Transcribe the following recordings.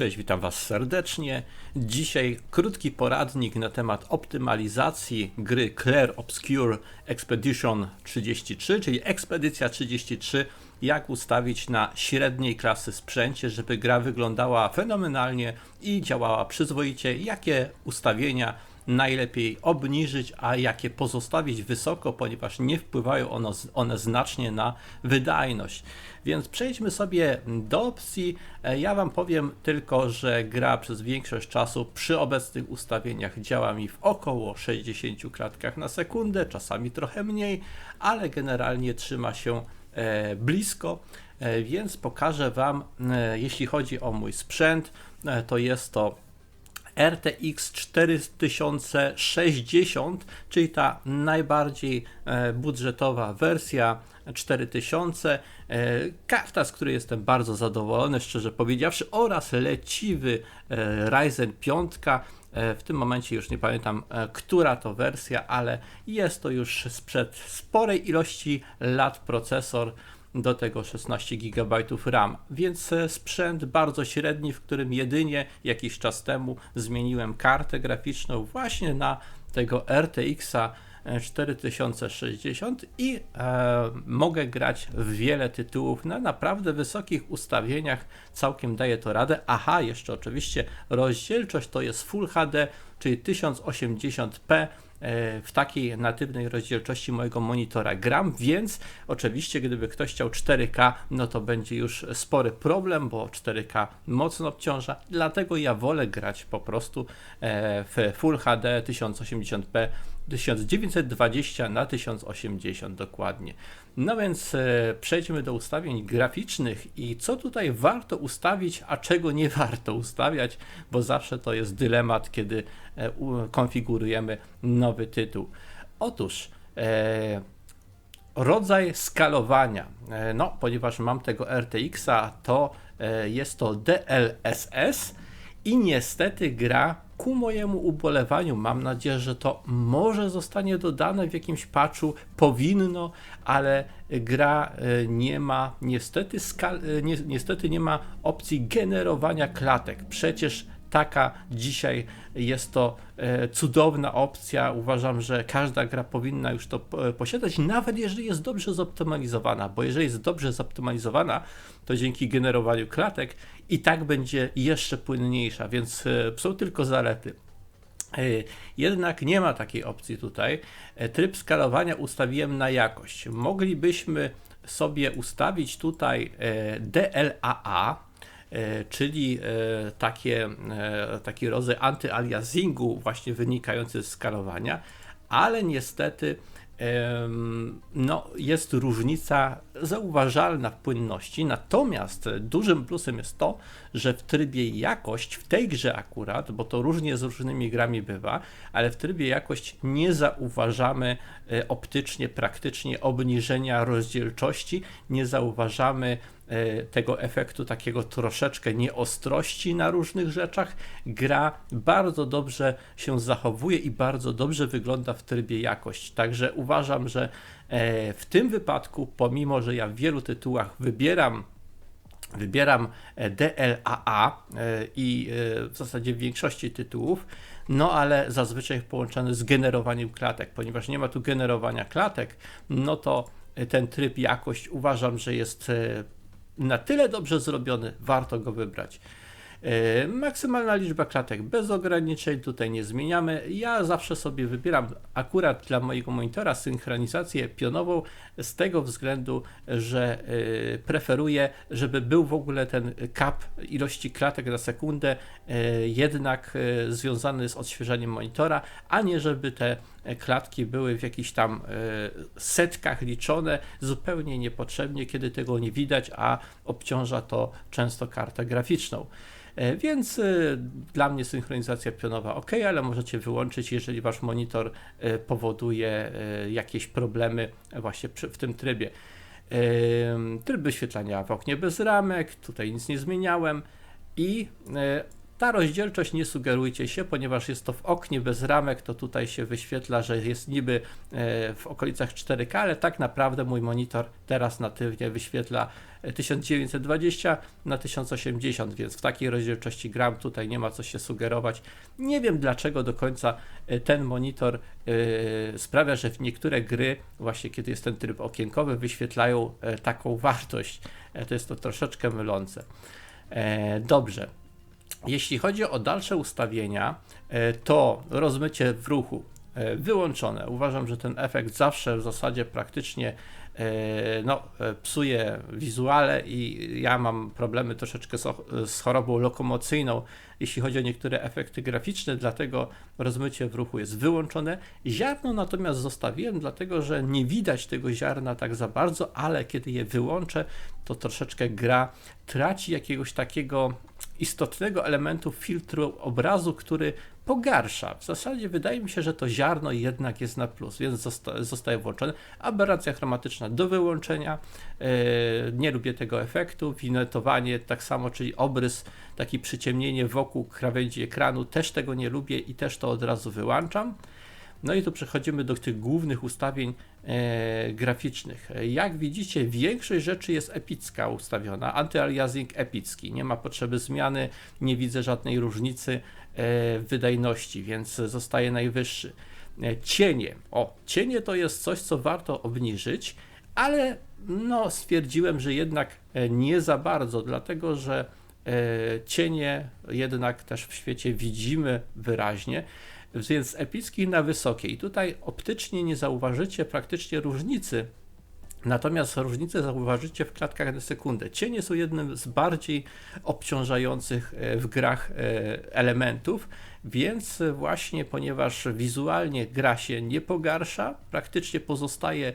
Cześć, witam Was serdecznie. Dzisiaj krótki poradnik na temat optymalizacji gry Claire Obscure Expedition 33, czyli Ekspedycja 33. Jak ustawić na średniej klasy sprzęcie, żeby gra wyglądała fenomenalnie i działała przyzwoicie. Jakie ustawienia najlepiej obniżyć, a jakie pozostawić wysoko, ponieważ nie wpływają one, one znacznie na wydajność. Więc przejdźmy sobie do opcji. E, ja Wam powiem tylko, że gra przez większość czasu przy obecnych ustawieniach działa mi w około 60 klatkach na sekundę, czasami trochę mniej, ale generalnie trzyma się e, blisko. E, więc pokażę Wam, jeśli chodzi o mój sprzęt, to jest to RTX 4060, czyli ta najbardziej e, budżetowa wersja 4000. E, karta, z której jestem bardzo zadowolony, szczerze powiedziawszy, oraz leciwy e, Ryzen 5. W tym momencie już nie pamiętam, która to wersja, ale jest to już sprzed sporej ilości lat procesor do tego 16 GB RAM, więc e, sprzęt bardzo średni, w którym jedynie jakiś czas temu zmieniłem kartę graficzną właśnie na tego RTX-a 4060 i e, mogę grać w wiele tytułów na naprawdę wysokich ustawieniach, całkiem daje to radę. Aha, jeszcze oczywiście rozdzielczość to jest Full HD, czyli 1080p E, w takiej natywnej rozdzielczości mojego monitora gram, więc oczywiście gdyby ktoś chciał 4K, no to będzie już spory problem, bo 4K mocno obciąża, dlatego ja wolę grać po prostu e, w Full HD 1080p 1920 na 1080 dokładnie. No więc e, przejdźmy do ustawień graficznych i co tutaj warto ustawić, a czego nie warto ustawiać, bo zawsze to jest dylemat, kiedy e, konfigurujemy nowy tytuł. Otóż e, rodzaj skalowania, no ponieważ mam tego RTX-a, to jest to DLSS i niestety gra ku mojemu ubolewaniu, mam nadzieję, że to może zostanie dodane w jakimś patchu, powinno, ale gra e, nie ma, niestety, e, ni niestety nie ma opcji generowania klatek. Przecież taka dzisiaj jest to e, cudowna opcja. Uważam, że każda gra powinna już to posiadać, nawet jeżeli jest dobrze zoptymalizowana, bo jeżeli jest dobrze zoptymalizowana, to dzięki generowaniu klatek i tak będzie jeszcze płynniejsza, więc e, są tylko zalety. E, jednak nie ma takiej opcji tutaj. Tryb skalowania ustawiłem na jakość. Moglibyśmy sobie ustawić tutaj DLAA, E, czyli e, takie, e, taki rodzaj antyaliasingu właśnie wynikający z skalowania, ale niestety no, jest różnica zauważalna w płynności, natomiast dużym plusem jest to, że w trybie jakość, w tej grze akurat, bo to różnie z różnymi grami bywa, ale w trybie jakość nie zauważamy optycznie, praktycznie obniżenia rozdzielczości, nie zauważamy E, tego efektu takiego troszeczkę nieostrości na różnych rzeczach. Gra bardzo dobrze się zachowuje i bardzo dobrze wygląda w trybie jakość. Także uważam, że e, w tym wypadku, pomimo że ja w wielu tytułach wybieram wybieram e, DLAA i w zasadzie w większości tytułów, no ale zazwyczaj połączony z generowaniem klatek, ponieważ nie ma tu generowania klatek, no to ten tryb jakość uważam, że jest na tyle dobrze zrobiony, warto go wybrać. E, maksymalna liczba klatek bez ograniczeń, tutaj nie zmieniamy. Ja zawsze sobie wybieram akurat dla mojego monitora synchronizację pionową z tego względu, że e, preferuję, żeby był w ogóle ten cap ilości klatek na sekundę e, jednak związany z odświeżaniem monitora, a nie żeby te klatki były w jakichś tam setkach liczone zupełnie niepotrzebnie, kiedy tego nie widać, a obciąża to często kartę graficzną. E, więc e, dla mnie synchronizacja pionowa ok, ale możecie wyłączyć, jeżeli wasz monitor e, powoduje jakieś problemy właśnie w tym trybie. Tryb wyświetlania w oknie bez ramek, tutaj nic nie zmieniałem i Ta rozdzielczość nie sugerujcie się, ponieważ jest to w oknie bez ramek, to tutaj się wyświetla, że jest niby e, w okolicach 4K, ale tak naprawdę mój monitor teraz natywnie wyświetla 1920 na 1080, więc w takiej rozdzielczości gram, tutaj nie ma co się sugerować. Nie wiem dlaczego do końca e, ten monitor sprawia, że w niektóre gry, właśnie kiedy jest ten tryb okienkowy, wyświetlają taką wartość. To jest to troszeczkę mylące. Dobrze. Jeśli chodzi o dalsze ustawienia, to rozmycie w ruchu wyłączone. Uważam, że ten efekt zawsze w zasadzie praktycznie E, no, e, psuje wizuale i ja mam problemy troszeczkę z chorobą lokomocyjną, jeśli chodzi o niektóre efekty graficzne, dlatego rozmycie w ruchu jest wyłączone. Ziarno natomiast zostawiłem, dlatego że nie widać tego ziarna tak za bardzo, ale kiedy je wyłączę, to troszeczkę gra traci jakiegoś takiego istotnego elementu filtru obrazu, który pogarsza. W zasadzie wydaje mi się, że to ziarno jednak jest na plus, więc zosta zostaje włączone. Aberracja chromatyczna do wyłączenia. Yy, nie lubię tego efektu. Winetowanie tak samo, czyli obrys, taki przyciemnienie wokół krawędzi ekranu. Też tego nie lubię i też to od razu wyłączam. No i tu przechodzimy do tych głównych ustawień e, graficznych. Jak widzicie, większość rzeczy jest epicka ustawiona. Antyaliasing epicki. Nie ma potrzeby zmiany, nie widzę żadnej różnicy e, wydajności, więc zostaje najwyższy. E, cienie. O, cienie to jest coś, co warto obniżyć, ale no, stwierdziłem, że jednak e, nie za bardzo, dlatego że e, cienie jednak też w świecie widzimy wyraźnie więc z epickich na wysokie. I tutaj optycznie nie zauważycie praktycznie różnicy Natomiast różnicę zauważycie w klatkach na sekundę. Cienie są jednym z bardziej obciążających e, w grach e, elementów, więc właśnie ponieważ wizualnie gra się nie pogarsza, praktycznie pozostaje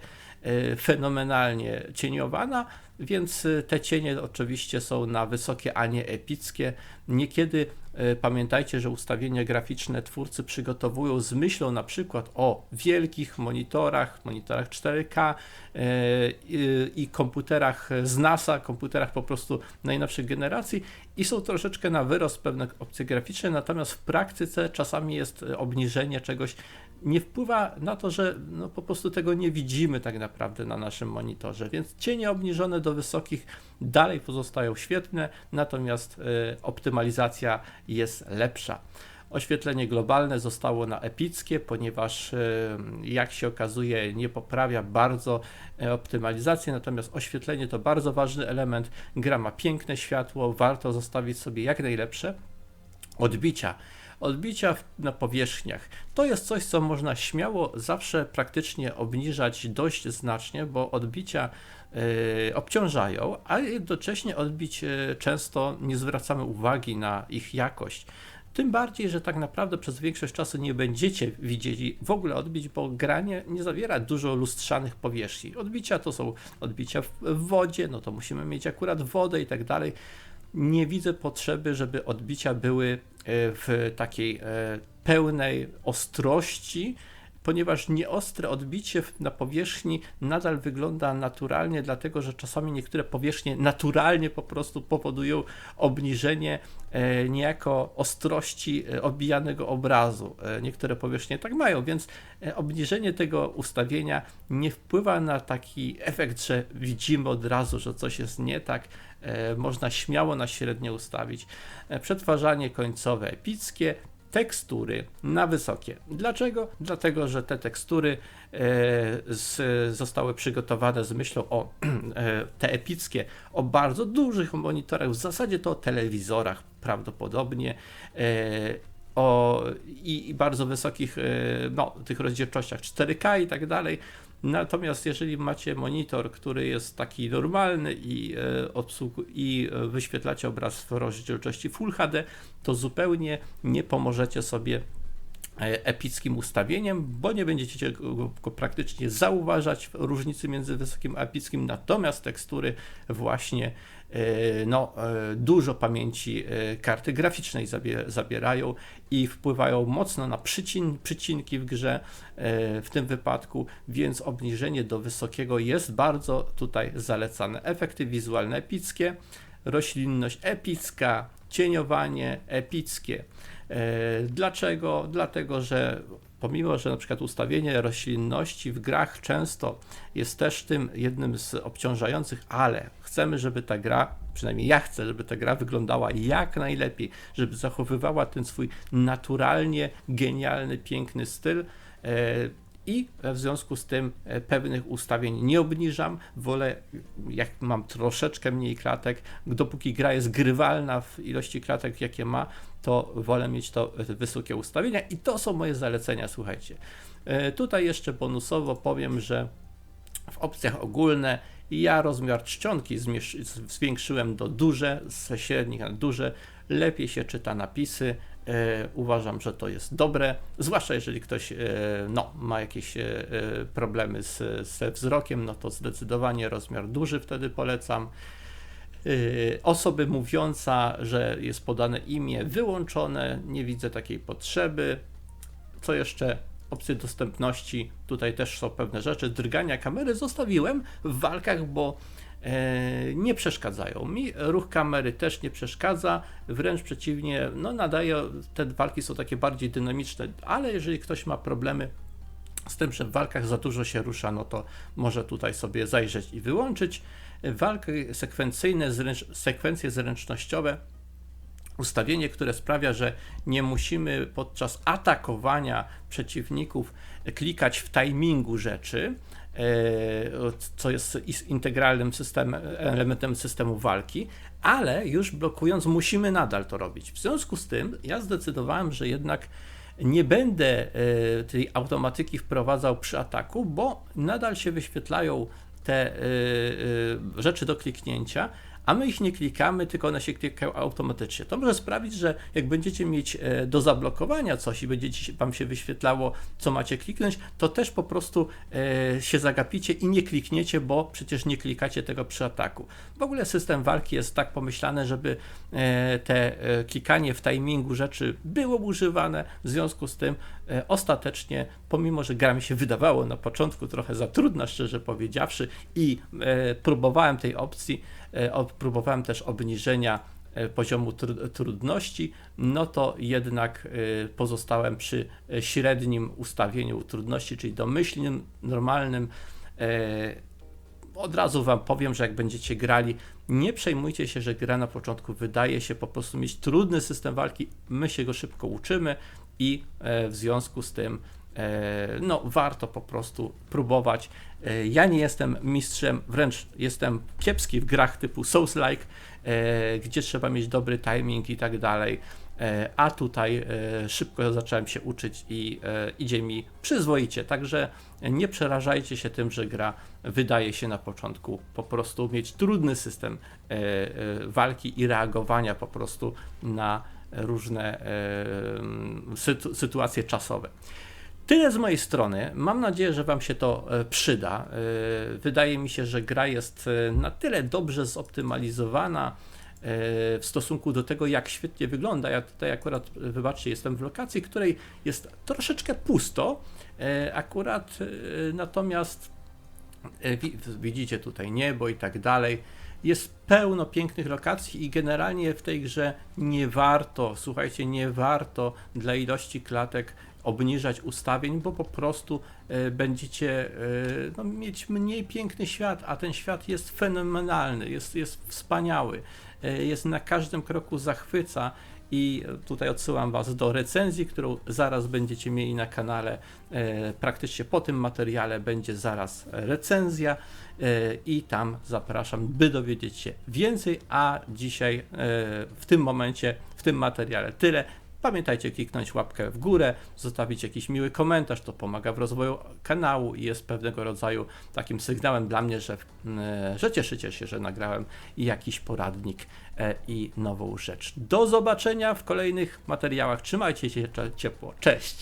fenomenalnie cieniowana, więc te cienie oczywiście są na wysokie, a nie epickie. Niekiedy E, pamiętajcie, że ustawienia graficzne twórcy przygotowują z myślą na przykład o wielkich monitorach, monitorach 4K e, i komputerach z NASA, komputerach po prostu najnowszych generacji i są troszeczkę na wyrost pewne opcje graficzne, natomiast w praktyce czasami jest obniżenie czegoś nie wpływa na to, że no po prostu tego nie widzimy tak naprawdę na naszym monitorze, więc cienie obniżone do wysokich dalej pozostają świetne, natomiast y, optymalizacja jest lepsza. Oświetlenie globalne zostało na epickie, ponieważ y, jak się okazuje nie poprawia bardzo y, optymalizacji, natomiast oświetlenie to bardzo ważny element. Gra ma piękne światło, warto zostawić sobie jak najlepsze odbicia odbicia na powierzchniach. To jest coś, co można śmiało zawsze praktycznie obniżać dość znacznie, bo odbicia y, obciążają, a jednocześnie odbić y, często nie zwracamy uwagi na ich jakość. Tym bardziej, że tak naprawdę przez większość czasu nie będziecie widzieli w ogóle odbić, bo granie nie zawiera dużo lustrzanych powierzchni. Odbicia to są odbicia w wodzie, no to musimy mieć akurat wodę i tak dalej nie widzę potrzeby, żeby odbicia były e, w takiej e, pełnej ostrości, ponieważ nieostre odbicie na powierzchni nadal wygląda naturalnie, dlatego że czasami niektóre powierzchnie naturalnie po prostu powodują obniżenie e, niejako ostrości odbijanego obrazu. Niektóre powierzchnie tak mają, więc obniżenie tego ustawienia nie wpływa na taki efekt, że widzimy od razu, że coś jest nie tak można śmiało na średnie ustawić. E, przetwarzanie końcowe epickie, tekstury na wysokie. Dlaczego? Dlatego, że te tekstury e, z, zostały przygotowane z myślą o te epickie, o bardzo dużych monitorach, w zasadzie to o telewizorach prawdopodobnie. O, i, i bardzo wysokich no, tych rozdzielczościach 4K i tak dalej, Natomiast jeżeli macie monitor, który jest taki normalny i, e, obsług i e, wyświetlacie obraz w rozdzielczości Full HD, to zupełnie nie pomożecie sobie epickim ustawieniem, bo nie będziecie go, praktycznie zauważać różnicy między wysokim a epickim, natomiast tekstury właśnie E, no, e, dużo pamięci e, karty graficznej zabierają i wpływają mocno na przycin, przycinki w grze w tym wypadku, więc obniżenie do wysokiego jest bardzo tutaj zalecane. Efekty wizualne epickie, roślinność epicka, cieniowanie epickie. E, Dlaczego? Dlatego, że pomimo, że na przykład ustawienie roślinności w grach często jest też tym jednym z obciążających, ale chcemy, żeby ta gra, przynajmniej ja chcę, żeby ta gra wyglądała jak najlepiej, żeby zachowywała ten swój naturalnie genialny, piękny styl. e, I w związku z tym e, pewnych ustawień nie obniżam. Wolę, jak mam troszeczkę mniej klatek, dopóki gra jest grywalna w ilości klatek, jakie ma, to wolę mieć to e, wysokie ustawienia i to są moje zalecenia, słuchajcie. E, Tutaj jeszcze bonusowo powiem, że w opcjach ogólne ja rozmiar czcionki zwiększyłem do duże, ze średnich na duże. Lepiej się czyta napisy. E, uważam, że to jest dobre, zwłaszcza jeżeli ktoś no, ma jakieś problemy z, ze wzrokiem, no to zdecydowanie rozmiar duży wtedy polecam. Yy, Osoby mówiąca, że jest podane imię wyłączone, nie widzę takiej potrzeby. Co jeszcze? Opcje dostępności, tutaj też są pewne rzeczy. Drgania kamery zostawiłem w walkach, bo e, nie przeszkadzają mi. Ruch kamery też nie przeszkadza, wręcz przeciwnie, no nadaje, te walki są takie bardziej dynamiczne, ale jeżeli ktoś ma problemy z tym, że w walkach za dużo się rusza, no to może tutaj sobie zajrzeć i wyłączyć. Walki sekwencyjne, zręcz, sekwencje zręcznościowe, ustawienie, które sprawia, że nie musimy podczas atakowania przeciwników klikać w timingu rzeczy, e, co jest integralnym systemem, elementem systemu walki, ale już blokując musimy nadal to robić. W związku z tym ja zdecydowałem, że jednak nie będę e, tej automatyki wprowadzał przy ataku, bo nadal się wyświetlają te e, e, rzeczy do kliknięcia, a my ich nie klikamy, tylko one się klikają automatycznie. To może sprawić, że jak będziecie mieć e, do zablokowania coś i będzie wam się wyświetlało, co macie kliknąć, to też po prostu e, się zagapicie i nie klikniecie, bo przecież nie klikacie tego przy ataku. W ogóle system walki jest tak pomyślany, żeby e, te klikanie w timingu rzeczy było używane, w związku z tym ostatecznie, pomimo, że gra mi się wydawało na początku trochę za trudna, szczerze powiedziawszy, i e, próbowałem tej opcji, e, próbowałem też obniżenia e, poziomu tr- trudności, no to jednak e, pozostałem przy e, średnim ustawieniu trudności, czyli domyślnym, normalnym. E, Od razu Wam powiem, że jak będziecie grali, nie przejmujcie się, że gra na początku wydaje się po prostu mieć trudny system walki. My się go szybko uczymy i e, w związku z tym e, no, warto po prostu próbować. E, Ja nie jestem mistrzem, wręcz jestem kiepski w grach typu Souls-like, gdzie trzeba mieć dobry timing i tak dalej. A tutaj szybko zacząłem się uczyć i idzie mi przyzwoicie. Także nie przerażajcie się tym, że gra wydaje się na początku po prostu mieć trudny system walki i reagowania po prostu na różne e, sytu, sytuacje czasowe. Tyle z mojej strony. Mam nadzieję, że Wam się to e, przyda. E, Wydaje mi się, że gra jest na tyle dobrze zoptymalizowana w stosunku do tego, jak świetnie wygląda. Ja tutaj akurat, wybaczcie, jestem w lokacji, której jest troszeczkę pusto. Akurat natomiast widzicie tutaj niebo i tak dalej. Jest pełno pięknych lokacji i generalnie w tej grze nie warto, słuchajcie, nie warto dla ilości klatek obniżać ustawień, bo po prostu e, będziecie e, no, mieć mniej piękny świat, a ten świat jest fenomenalny, jest, jest wspaniały, e, jest na każdym kroku zachwyca i tutaj odsyłam Was do recenzji, którą zaraz będziecie mieli na kanale. E, Praktycznie po tym materiale będzie zaraz recenzja e, i tam zapraszam, by dowiedzieć się więcej. A dzisiaj e, w tym momencie, w tym materiale tyle. Pamiętajcie kliknąć łapkę w górę, zostawić jakiś miły komentarz, to pomaga w rozwoju kanału i jest pewnego rodzaju takim sygnałem dla mnie, że, e, że cieszycie się, że nagrałem jakiś poradnik e, i nową rzecz. Do zobaczenia w kolejnych materiałach. Trzymajcie się ciepło. Cześć!